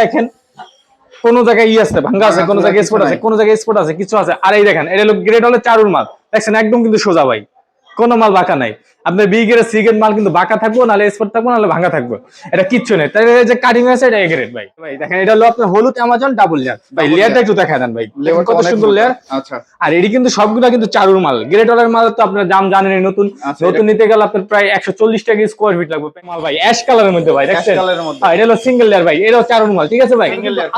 দেখেন কোন জায়গায় ই আছে ভাঙ্গা আছে কোন জায়গায় স্পট আছে কোন জায়গায় স্পট আছে কিছু আছে। আর এই দেখেন এটা হলো গ্রেড হলো চারুর মাল দেখছেন একদম কিন্তু সোজা ভাই। কোনো মাল বাঁকা নাই। আপনার বি গ্রেড সি গ্রেড মাল কিন্তু বাঁকা থাকব নাহলে স্পট থাকব নাহলে ভাঙা থাকব। এটা কিচ্ছু নেই। তাই যে কাটিং আছে এটা এ গ্রেড ভাই। ভাই দেখেন এটা হলো আপনার হলুদ অ্যামাজন ডাবল লেয়ার ভাই লেয়ারটা। একটু দেখা দেন ভাই। কত সুন্দর লেয়ার আচ্ছা। আর এটি কিন্তু সবগুলা কিন্তু চারুর মাল। গ্রেড ওয়ালার মাল তো আপনার দাম জানেন নতুন। আচ্ছা, নতুন নিতে গেলে আপনার প্রায় একশো চল্লিশ টাকা স্কোয়ার ফিট লাগবে। মাল ভাই অ্যাশ কালারের মধ্যে ভাই দেখছেন? মধ্যে। হ্যাঁ, এটা হলো সিঙ্গেল লেয়ার ভাই এটাও চারুর মাল ঠিক আছে ভাই?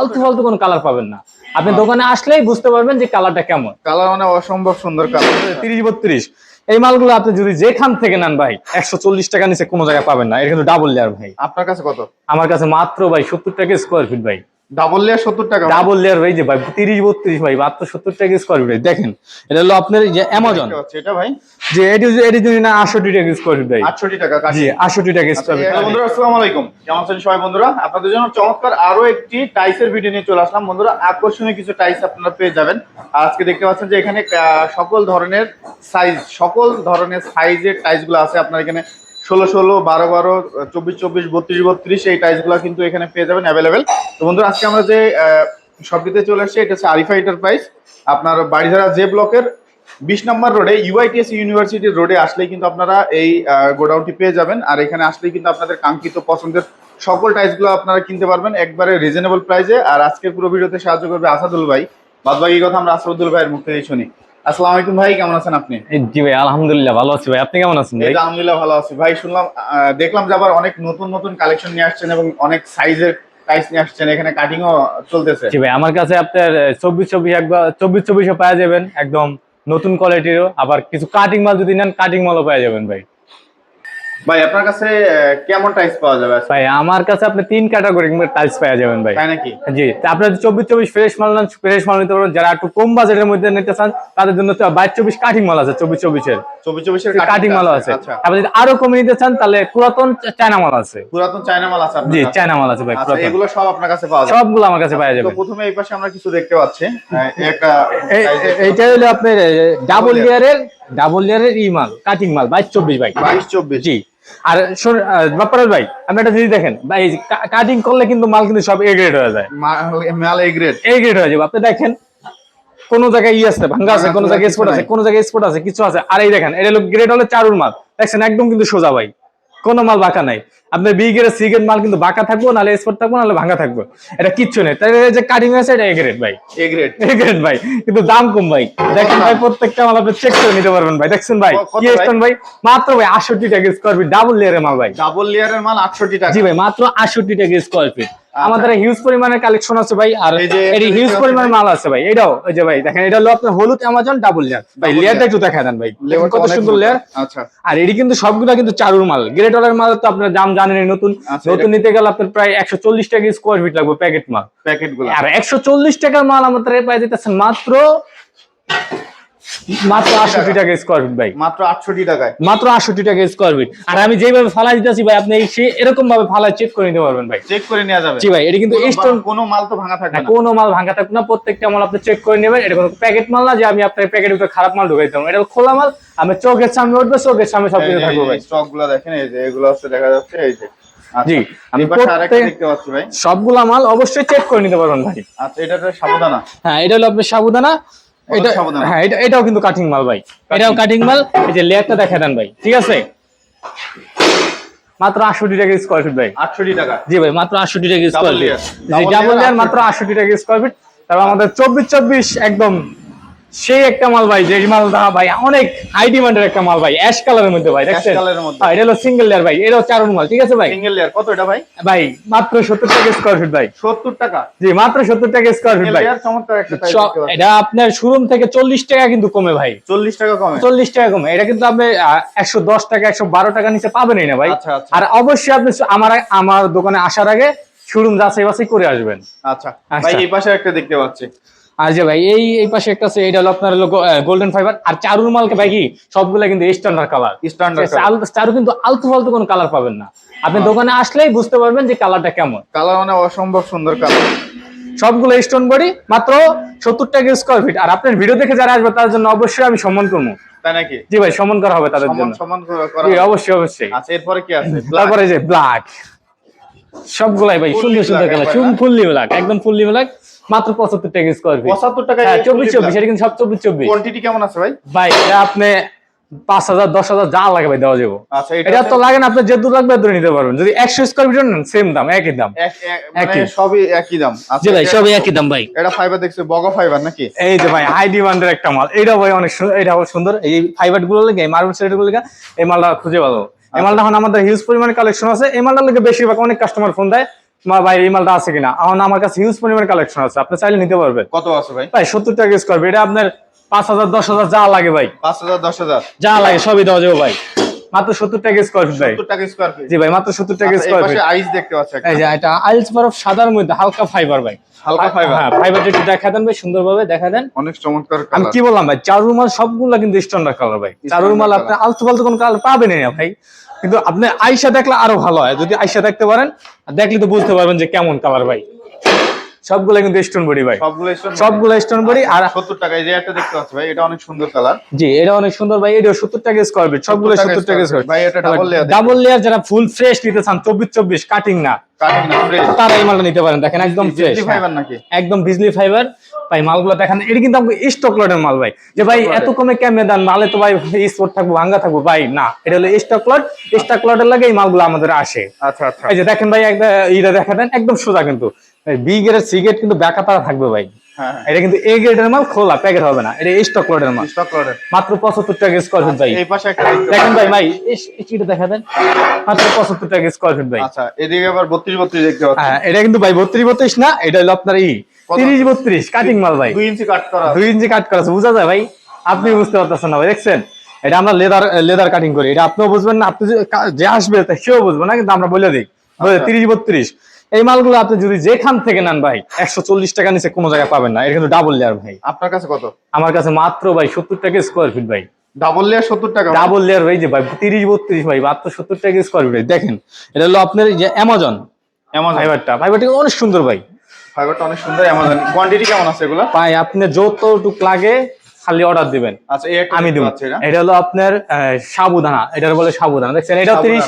আলতু ফালতু কোনো কালার পাবেন না। আপনি দোকানে আসলেই বুঝতে পারবেন যে কালারটা কেমন। কালার মানে অসম্ভব সুন্দর কালার তিরিশ বত্রিশ। এই মালগুলো আপনি যদি যেখান থেকে নেন ভাই একশো চল্লিশ টাকা নিচে কোনো জায়গায় পাবেন না। এটা কিন্তু ডাবল লেয়ার ভাই। আপনার কাছে কত? আমার কাছে মাত্র ভাই সত্তর টাকা স্কোয়ার ফিট ভাই। ডাবল লেয়ার সত্তর টাকা। ডাবল লেয়ার ভাই যে ভাই তিরিশ বত্রিশ ভাই মাত্র সত্তর টাকা স্কোয়ার ফিট দেখেন এটা হলো আপনার যে অ্যামাজন এটা ভাই? যে এটি এটি যদি না আটষট্টি টাকা স্কোয়ার ফিট ভাই। আটষট্টি টাকা কাটি জি আটষট্টি টাকা আচ্ছা, স্কোয়ার ফিট বন্ধুরা আসসালামু আলাইকুম। কেমন আছেন সবাই বন্ধুরা? আপনাদের জন্য চমৎকার আরও একটি টাইসের ভিডিও নিয়ে চলে আসলাম। বন্ধুরা আকর্ষণীয় কিছু টাইস আপনারা পেয়ে যাবেন। আজকে দেখতে পাচ্ছেন যে এখানে সকল ধরনের সাইজ সকল ধরনের সাইজের টাইসগুলো আছে। আপনার এখানে ষোলো ষোলো, বারো বারো, চব্বিশ চব্বিশ, বত্রিশ বত্রিশ এই টাইসগুলো কিন্তু এখানে পেয়ে যাবেন অ্যাভেলেবেল তো বন্ধুরা, আজকে আমরা যে শপটিতে চলে আসছি, এটা হচ্ছে আরিফা এন্টারপ্রাইজ আপনার বাড়িধারা জে ব্লকের, বিশ নম্বর রোডে ইউআইটিএস ইউনিভার্সিটির রোডে আসলেই কিন্তু আপনারা এই গোডাউনটি পেয়ে যাবেন। আর এখানে আসলেই কিন্তু আপনাদের কাঙ্ক্ষিত পছন্দের সকল টাইসগুলো আপনারা কিনতে পারবেন একবারে রিজনেবল প্রাইসে আর আজকের পুরো ভিডিওতে সাহায্য করবে আসাদুল ভাই। বাদ বাকি কথা আমরা আসাদুল ভাইয়ের মুখ শুনি। আসসালামু আলাইকুম ভাই কেমন আছেন আপনি? জি ভাই আলহামদুলিল্লাহ ভালো আছি ভাই। আপনি কেমন আছেন ভাই? আলহামদুলিল্লাহ ভালো আছি। ভাই শুনলাম দেখলাম যে আবার অনেক নতুন নতুন কালেকশন নিয়ে আসছেন এবং অনেক সাইজের টাইস নিয়ে আসছেন। এখানে কাটিংও চলতেছে। জি ভাই আমার কাছে আপনার চব্বিশ চব্বিশ একবার চব্বিশ চব্বিশও পাওয়া যাবেন একদম নতুন কোয়ালিটিরও আবার কিছু কাটিং মাল যদি নেন কাটিং মালও পাওয়া যাবেন ভাই। ভাই আপনার কাছে কেমন টাইস পাওয়া যাবে? ভাই আমার কাছে আপনি তিন ক্যাটাগরি টাইলস পাওয়া যাবেন ভাই। তাই নাকি? জি আপনার চব্বিশ চব্বিশ ফ্রেশ মাল নেন ফ্রেশ মাল নিতে পারবেন। যারা একটু কম বাজেটের মধ্যে নিতে চান তাদের জন্য বাইশ চব্বিশ কাটিং মাল আছে চব্বিশ চব্বিশের। চব্বিশ চব্বিশের কাটিং মাল আছে আচ্ছা। যদি আরও কমে নিতে চান তাহলে পুরাতন চায়না মাল আছে। পুরাতন চায়না মাল আছে জি চায়না মাল আছে ভাই আচ্ছা এগুলো সব আপনার কাছে পাওয়া যাবে। সবগুলো আমার কাছে পাওয়া যাবে। প্রথমে এই পাশে আমরা কিছু দেখতে পাচ্ছি। একটা এইটা হলো আপনার ডাবল লেয়ারের ডাবল লেয়ারের ই মাল কাটিং মাল বাইশ চব্বিশ ভাই। বাইশ চব্বিশ। জি। আর শোন বাপ্পারাজ ভাই আপনি একটা জিনিস দেখেন ভাই কাটিং করলে কিন্তু মাল কিন্তু সব এ গ্রেড হয়ে যায়। মাল এ গ্রেড এ গ্রেড হয়ে যাবে। আপনি দেখেন কোন জায়গায় ই আছে ভাঙ্গা আছে কোন জায়গায় স্পট আছে কোন জায়গায় স্পট আছে কিছু আছে। আর এই দেখেন এটা হলো গ্রেড হলে চারুর মাল। দেখছেন একদম কিন্তু সোজা ভাই। কোনো মাল বাঁকা নাই। আপনার বি গ্রেড সি গ্রেড মাল কিন্তু বাঁকা থাকব নাহলে স্পট থাকব নাহলে ভাঙা থাকব। এটা কিচ্ছু নেই। তাই যে কাটিং আছে এটা এ গ্রেড ভাই। এ গ্রেড এ গ্রেড ভাই। কিন্তু দাম কম ভাই। দেখেন ভাই প্রত্যেকটা মাল আপনি চেক করে নিতে পারবেন ভাই। দেখছেন ভাই? কি ভাই? স্টোন ভাই? মাত্র ভাই আটষট্টি টাকা স্কোয়ার ফিট ডাবল লেয়ারের মাল ভাই। ডাবল লেয়ারের মাল আটষট্টি টাকা। জি ভাই মাত্র আটষট্টি টাকা স্কোয়ার ফিট আমাদের হিউজ পরিমাণের কালেকশন আছে ভাই আর এই এটি হিউজ পরিমাণের মাল আছে ভাই এটাও ওই যে ভাই দেখেন এটা হলো আপনার হলুদ অ্যামাজন ডাবল লেয়ার ভাই লেয়ারটা একটু দেখা দেন ভাই কত সুন্দর লেয়ার আচ্ছা। আর এটি কিন্তু সবগুলা কিন্তু চারুর মাল গ্রেট অর্ডার মাল তো আপনার দাম জানেন নতুন। আচ্ছা, নতুন নিতে গেলে আপনার প্রায় একশো চল্লিশ টাকা স্কোয়ার ফিট লাগবে প্যাকেট মাল। প্যাকেটগুলো। আর একশো চল্লিশ টাকার মাল আমাদের পাই দিতেছেন মাত্র মাত্র টাকা। স্কোয়ার ফিট ভাই। মাত্র আটষট্টি টাকায়। মাত্র আটষট্টি টাকা স্কোয়ার ফিট আর আমি যেভাবে ফালাই দিতেছি ভাই আপনি এরকম ভাবে ফালাই চেক করে নিতে পারবেন ভাই। চেক করে নেওয়া যাবে। জি ভাই এটা কিন্তু স্টোন কোনো মাল তো ভাঙা থাকবে না না। কোনো মাল ভাঙা থাকবে না প্রত্যেকটা মাল আপনি চেক করে নেবেন। এটা কোনো প্যাকেট মাল না যে আমি আপনার প্যাকেটের ভিতরে খারাপ মাল ঢুকাই দেবো এটা খোলা মাল আমি চোখের সামনে উঠবে চোখের সামনে সব কিছু থাকবে ভাই। স্টকগুলো দেখেন এই যে এগুলো হচ্ছে দেখা যাচ্ছে এই যে। আচ্ছা। জি, আমি সবগুলা মাল অবশ্যই চেক করে নিতে পারবেন ভাই। আচ্ছা এটা সাবধানা হ্যাঁ এটা হলো আপনার সাবুদানা। এটা হ্যাঁ এটা এটাও কিন্তু কাটিং মাল ভাই। এটাও কাটিং মাল। এই যে লেয়ারটা দেখা দেন ভাই। ঠিক আছে? মাত্র আটষট্টি টাকা স্কোয়ার ফিট ভাই। আটষট্টি টাকা। জি ভাই মাত্র আটষট্টি টাকা স্কোয়ার ফিট ডাবল লেয়ার মাত্র আটষট্টি টাকা স্কোয়ার ফিট তারপর আমাদের চব্বিশ চব্বিশ একদম সেই একটা মাল ভাই যে মালটা ভাই অনেক হাই ডিমান্ডের একটা মাল ভাই অ্যাশ কালারের মধ্যে ভাই দেখছেন? এটা হলো সিঙ্গেল লেয়ার ভাই এটাও চারুন মাল ঠিক আছে ভাই? সিঙ্গেল লেয়ার কত এটা ভাই? ভাই মাত্র সত্তর টাকা স্কোয়ার ফিট ভাই। সত্তর টাকা? জি মাত্র সত্তর টাকা স্কোয়ার ফিট ভাই। চমৎকার একটা এটা আপনার শোরুম থেকে চল্লিশ টাকা কিন্তু কমে ভাই। চল্লিশ টাকা কমে? চল্লিশ টাকা কমে। এটা কিন্তু আপনি একশো দশ টাকা একশো বারো টাকা নিচে পাবেনই না ভাই। আচ্ছা, আচ্ছা। আর অবশ্যই আপনি আমার আমার দোকানে আসার আগে শোরুম যাচাই বাছাই করে আসবেন। আচ্ছা। আচ্ছা। ভাই এই পাশে একটা দেখতে পাচ্ছি। আর যে ভাই এই এই পাশে একটা আছে এটা হলো আপনার হলো গোল্ডেন ফাইবার আর চারুর মালকে ভাই কি সবগুলা কিন্তু স্ট্যান্ডার্ড কালার স্ট্যান্ডার্ড চারু কিন্তু আলতু ফালতু কোনো কালার পাবেন না। আপনি দোকানে আসলেই বুঝতে পারবেন যে কালারটা কেমন। কালার মানে অসম্ভব সুন্দর কালার সবগুলো স্টোন বডি মাত্র সত্তর টাকা স্কোয়ার ফিট আর আপনার ভিডিও দেখে যারা আসবে তার জন্য অবশ্যই আমি সম্মান করব। তাই নাকি? জি ভাই সম্মান করা হবে তাদের জন্য। সমান করে করা হবে। অবশ্যই অবশ্যই। আচ্ছা এরপরে কি আছে? তারপরে যে ব্ল্যাক সবগুলাই ভাই সুন্দর সুন্দর কালার? ফুললি ব্ল্যাক একদম ফুললি ব্ল্যাক মাত্র পঁচাত্তর টাকা স্কোয়ার ফিট পঁচাত্তর টাকা হ্যাঁ চব্বিশ চব্বিশ এটা কিন্তু সব চব্বিশ চব্বিশ। কোয়ান্টিটি কেমন আছে ভাই? ভাই এটা আপনি পাঁচ হাজার দশ হাজার যা লাগে ভাই দেওয়া যাব। আচ্ছা এটা তো হচ্ছে লাগে না আপনি যে দূর লাগবে ধরে নিতে পারবেন। যদি একশো স্কোয়ার ফিট নেন সেম দাম একই দাম। এক- এক- মানে সবই একই দাম। আচ্ছা জি ভাই সবই একই দাম ভাই। এটা ফাইবার দেখছে বগা ফাইবার নাকি? এই যে ভাই হাই ডিমান্ডের একটা মাল। এটা ভাই অনেক সুন্দর এটা সুন্দর। এই ফাইবারগুলো লেগে মার্বেল সেটগুলো লেগে এই মালটা খুঁজে ভালো এই মালটা এখন আমাদের হিউজ পরিমাণে কালেকশন আছে। এই লোকে বেশিরভাগ অনেক কাস্টমার ফোন দেয় মা ভাই এই মালটা আছে কিনা? এখন আমার কাছে হিউজ পরিমাণে কালেকশন আছে। আপনি চাইলে নিতে পারবেন। কত আছে ভাই? ভাই সত্তর টাকা স্কোয়ার ফিট এটা আপনার পাঁচ হাজার দশ হাজার যা লাগে ভাই। পাঁচ হাজার দশ হাজার। যা লাগে সবই দেওয়া যাবে ভাই। মাত্র সত্তর টাকা স্কোয়ার ফিট ভাই? সত্তর টাকা স্কোয়ার ফিট জি ভাই মাত্র সত্তর টাকা এই আইস দেখতে পাচ্ছি এই যে এটা আইলস বরফ সাদার মধ্যে হালকা ফাইবার ভাই। হালকা? হ্যাঁ একটু দেখা দেন ভাই সুন্দরভাবে দেখা দেন। অনেক চমৎকার আমি কি বললাম ভাই চারুর মাল সবগুলা কিন্তু স্ট্যান্ডার্ড কালার ভাই। চারুর আপনি আলতু ফালতু কোন কালার পাবেন না ভাই। কিন্তু আপনি আইসা দেখলে আরও ভালো হয়। যদি আইসা দেখতে পারেন আর দেখলে তো বুঝতে পারবেন যে কেমন কালার ভাই। সবগুলা কিন্তু স্টোন বডি ভাই। সবগুলো স্টোন বডি আর সত্তর টাকা এই যে একটা দেখতে পাচ্ছি ভাই এটা অনেক সুন্দর কালার জি এটা অনেক সুন্দর ভাই এটা সত্তর টাকা স্কোয়ার ফিট সবগুলো 70 টাকা স্কোয়ার ভাই, এটা layer দেখুন। ডাবল লেয়ার যারা ফুল ফ্রেশ নিতে চান চব্বিশ চব্বিশ কাটিং না। কাটিং না ফ্রেশ তারা এই মালটা নিতে পারেন দেখেন একদম ফ্রেশ ফাইবার নাকি? একদম বিজলি ফাইবার ভাই মালগুলো দেখেন এটা কিন্তু আমাকে স্টক লটের মাল ভাই। যে ভাই এত কমে কেমনে দেন? মালে তো ভাই স্পোর্ট থাকব ভাঙ্গা থাকব ভাই না এটা হলো স্টক লট স্টক লটের লাগে এই মালগুলো আমাদের আসে। আচ্ছা আচ্ছা। এই যে দেখেন ভাই একটা দেখা দেন একদম সোজা কিন্তু। বি গ্রেডের সি গ্রেড কিন্তু ব্যাকা তারা থাকবে ভাই। হ্যাঁ হ্যাঁ। এটা কিন্তু এ গ্রেডের মাল খোলা প্যাকেট হবে না। এটা স্টক লটের মাল। স্টক লটের মাত্র পঁচাত্তর টাকা স্কোয়ার ফিট ভাই। এই পাশে একটা দেখেন ভাই ভাই এটা দেখা দেন। মাত্র পঁচাত্তর টাকা স্কোয়ার ফিট ভাই। আচ্ছা এদিকে আবার বত্রিশ বত্রিশ দেখতে পাচ্ছি। হ্যাঁ এটা কিন্তু ভাই বত্রিশ বত্রিশ না এটা হলো আপনার ই কত? তিরিশ বত্রিশ কাটিং মাল ভাই। দুই ইঞ্চি কাট করা আছে। দুই ইঞ্চি কাট করা বুঝা যায় ভাই? আপনি বুঝতে পারতেছেন না ভাই দেখছেন? এটা আমরা লেদার লেদার কাটিং করি। এটা আপনিও বুঝবেন না আপনি যে- আসবে সেও বুঝবে না কিন্তু আমরা বলে দিই। আচ্ছা। তিরিশ বত্রিশ। এই মালগুলো আপনি যদি যেখান থেকে নেন ভাই একশো চল্লিশ টাকা নিচে কোনো জায়গায় পাবেন না। এটা কিন্তু ডাবল লেয়ার ভাই। আপনার কাছে কত? আমার কাছে মাত্র ভাই সত্তর টাকা স্কোয়ার ফিট ভাই। ডাবল লেয়ার সত্তর টাকা। ডাবল লেয়ার ভাই যে ভাই তিরিশ বত্রিশ ভাই মাত্র সত্তর টাকা স্কোয়ার ফিট দেখেন এটা হলো আপনার যে অ্যামাজন অ্যামাজন ফাইবারটা ফাইবারটা অনেক সুন্দর ভাই। ফাইবারটা অনেক সুন্দর অ্যামাজন কোয়ান্টিটি কেমন আছে এগুলা? ভাই আপনি যতটুক লাগে খালি অর্ডার দিবেন। আচ্ছা আমি দেখতে এটা। হলো আপনার সাবুদানা। এটার বলে সাবুদানা। দেখছেন এটা তিরিশ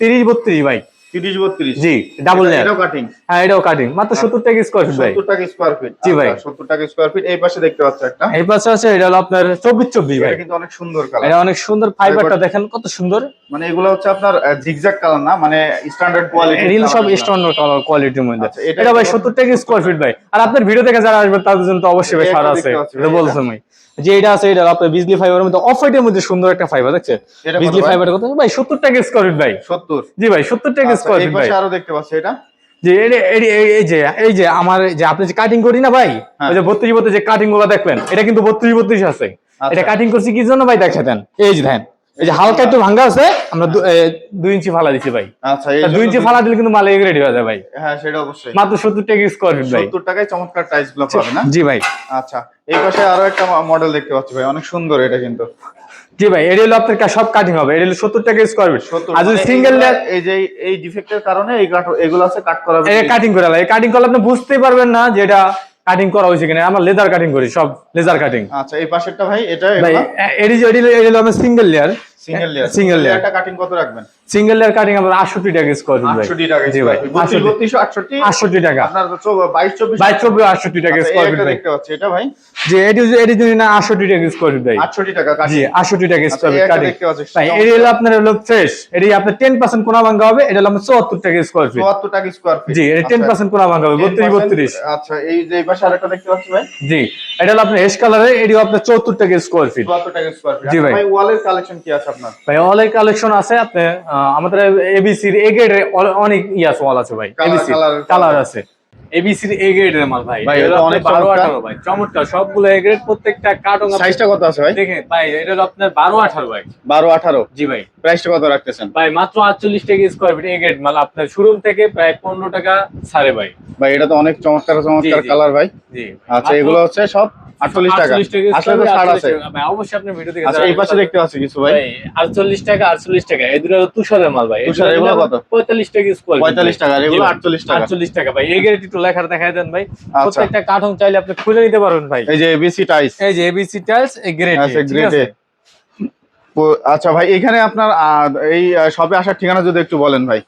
তিরিশ বত্রিশ ভাই। তিরিশ বত্রিশ। জি ডাবল লেয়ার এটাও কাটিং হ্যাঁ এটাও কাটিং মাত্র সত্তর টাকা স্কোয়ার ফিট ভাই। সত্তর টাকা স্কোয়ার ফিট জি ভাই। সত্তর টাকা স্কোয়ার ফিট এই পাশে দেখতে পাচ্ছি একটা। এই পাশে আছে এটা হলো আপনার চব্বিশ চব্বিশ ভাই। এটা কিন্তু অনেক সুন্দর কালার এটা অনেক সুন্দর ফাইবারটা দেখেন কত সুন্দর। মানে এগুলো হচ্ছে আপনার জিগজ্যাগ কালার না মানে স্ট্যান্ডার্ড কোয়ালিটি এগুলো সব স্ট্যান্ডার্ড কালার কোয়ালিটির মধ্যে। আচ্ছা, এটা ভাই কত? সত্তর টাকা স্কোয়ার ফিট ভাই। আর আপনার ভিডিও থেকে যারা আসবে তাদের জন্য তো অবশ্যই ভাই ছাড় আছে। এটা ভাই। যে এটা আছে এটা আপনার বিজলি ফাইবারের মধ্যে অফ হোয়াইটের মধ্যে সুন্দর একটা ফাইবার দেখছেন? বিজলি ফাইবার কথা ভাই সত্তর টাকা স্কোয়ার ফিট ভাই। সত্তর। জি ভাই সত্তর টাকা স্কয়ার স্কোয়ার ফিট ভাই পাশে আরও দেখতে পাচ্ছি এটা। যে এই- এই- যে এই যে আমার যে আপনি যে কাটিং করি না ভাই হ্যাঁ। ওই যে বত্রিশ বত্রিশ যে কাটিংগুলো দেখবেন এটা কিন্তু বত্রিশ বত্রিশ আছে। আচ্ছা। এটা কাটিং করছি কি জন্য ভাই দেখে এই যে দেন এই যে হালকা একটু ভাঙ্গা আছে আমরা দুই ইঞ্চি ফালা দিচ্ছি ভাই। আচ্ছা দুই ইঞ্চি ফালা দিলে কিন্তু মাল রেডি হয়ে যায় ভাই। হ্যাঁ সেটা অবশ্যই। মাত্র সত্তর টাকা স্কোয়ার ফিট ভাই। সত্তর টাকায় চমৎকার টাইলসগুলো পাবে না? জি ভাই। আচ্ছা এই পাশে আরও একটা মডেল দেখতে পাচ্ছি ভাই অনেক সুন্দর এটা কিন্তু। জি ভাই এটা হলো আপনার সব কাটিং হবে। এটা হলো সত্তর টাকা স্কোয়ার ফিট সত্তর আর যদি সিঙ্গেল এইগুলা- এই যে এই ডিফেক্টের কারণে এই কাট- এগুলো আছে কাট করা হবে এটা কাটিং করা লাগে কাটিং করলে আপনি বুঝতেই পারবেন না যে এটা কাটিং করা হয়েছে কিনা? আমরা লেদার কাটিং করি সব লেজার কাটিং আচ্ছা এই পাশেরটা ভাই এটা ভাই এডি এটি এডি হলো আমার single layer single layer single লেয়ারটা কাটিং কত রাখবেন? সিঙ্গেল লেয়ার কাটিং আমরা আটষট্টি টাকা স্কোয়ার ফিট 68 টাকা জি ভাই টাকা। আপনার তো বাইশ চব্বিশ বাইশ চব্বিশ আটষট্টি টাকা আচ্ছা, এই ফিট দেখতে পাচ্ছি এটা ভাই? যে এটি এটি যদি না আটষট্টি টাকা স্কোয়ার ফিট ভাই। আটষট্টি টাকা জি কাটিং আটষট্টি টাকা আচ্ছা, ফিট কাটিং দেখতে পাচ্ছি, ভাই এটি হলো আপনার হলো ফ্রেশ এটি আপনার টেন পার্সেন্ট কোনা ভাঙ্গা হবে এটা হলো আপনার চুয়াত্তর টাকা স্কোয়ার ফিট টাকা স্কোয়ার ফিট জি এটা পার্সেন্ট কোনা ভাঙ্গা হবে বত্রিশ বত্রিশ। আচ্ছা এই যে এই পাশে আরেকটা দেখতে পাচ্ছি ভাই? জি এটা হলো আপনার এস কালারে এটিও আপনার চৌত্তর টাকা স্কোয়ার ফিট চুয়াত্তর টাকা স্কোয়ার ফিট জি ভাই। ভাই ওয়ালের কালেকশন কি আছে আপনার? ভাই ওয়ালের কালেকশন আছে আপনি আমাদের এবিসির এ গ্রেডের অনেক ইয়াস আছে ওয়াল আছে ভাই এবিসি কালার আছে। এবিসির এ গ্রেডের মাল ভাই। ভাই, এটা অনেক চমৎকার। ভাই চমৎকার। সবগুলো এ গ্রেড প্রত্যেকটা কার্টন সাইজটা কত আছে ভাই? দেখেন ভাই এটা আপনার বারো আঠারো ভাই। বারো আঠারো? জি ভাই। প্রাইসটা কত রাখতেছেন? ভাই মাত্র আটচল্লিশ টাকা স্কোয়ার ফিট এ গ্রেড মাল। আপনার শোরুম থেকে প্রায় পনেরো টাকা ছাড়ে ভাই। ভাই এটা তো অনেক চমৎকার চমৎকার কালার ভাই। জি। আচ্ছা এগুলো হচ্ছে সব 48 টাকা। আসলে তো ছাড় আছে। ভাই, অবশ্যই আপনি ভিডিও আচ্ছা এই পাশে দেখতে কিছু ভাই। ভাই আটচল্লিশ টাকা আটচল্লিশ টাকা। এই দুটো তুষারের মাল ভাই। তুষার, এগুলো কত? পঁয়তাল্লিশ টাকা স্কোয়ার 45 টাকা, এগুলো 48 টাকা। ভাই। এই একটু দেন ভাই। আচ্ছা। প্রত্যেকটা কার্টন চাইলে আপনি খুলে নিতে পারবেন ভাই। এই যে এবিসি টাইস এই যে এবিসি টাইলস এই গ্রেড আচ্ছা গ্রেডে আচ্ছা ভাই এখানে আপনার এই শপে আসার ঠিকানা যদি একটু বলেন ভাই।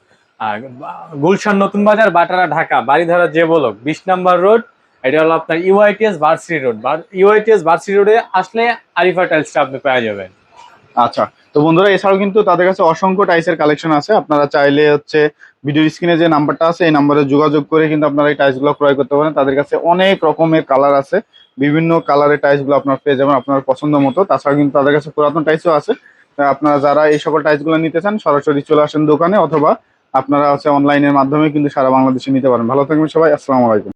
গুলশান নতুন বাজার বাটারা ঢাকা বাড়িধারা যে বলক বিশ নাম্বার রোড এটা হলো আপনার UITS varsity road UITS varsity রোডে আসলে আরিফা টাইলসটা আপনি পেয়ে যাবেন। আচ্ছা তো বন্ধুরা, এছাড়াও কিন্তু তাদের কাছে অসংখ্য টাইসের কালেকশন আছে। আপনারা চাইলে হচ্ছে ভিডিও স্ক্রিনে যে নাম্বারটা আছে, এই নাম্বারে যোগাযোগ করে কিন্তু আপনারা এই টাইলসগুলো ক্রয় করতে পারেন। তাদের কাছে অনেক রকমের কালার আছে। বিভিন্ন কালারের টাইলসগুলো আপনারা পেয়ে যাবেন আপনার পছন্দ মতো। তাছাড়া কিন্তু তাদের কাছে পুরাতন টাইলসও আছে। আপনারা যারা এই সকল টাইলসগুলো নিতে চান, সরাসরি চলে আসেন দোকানে অথবা আপনারা হচ্ছে অনলাইনের মাধ্যমে কিন্তু সারা বাংলাদেশে নিতে পারেন। ভালো থাকবেন সবাই, আসসালামু আলাইকুম।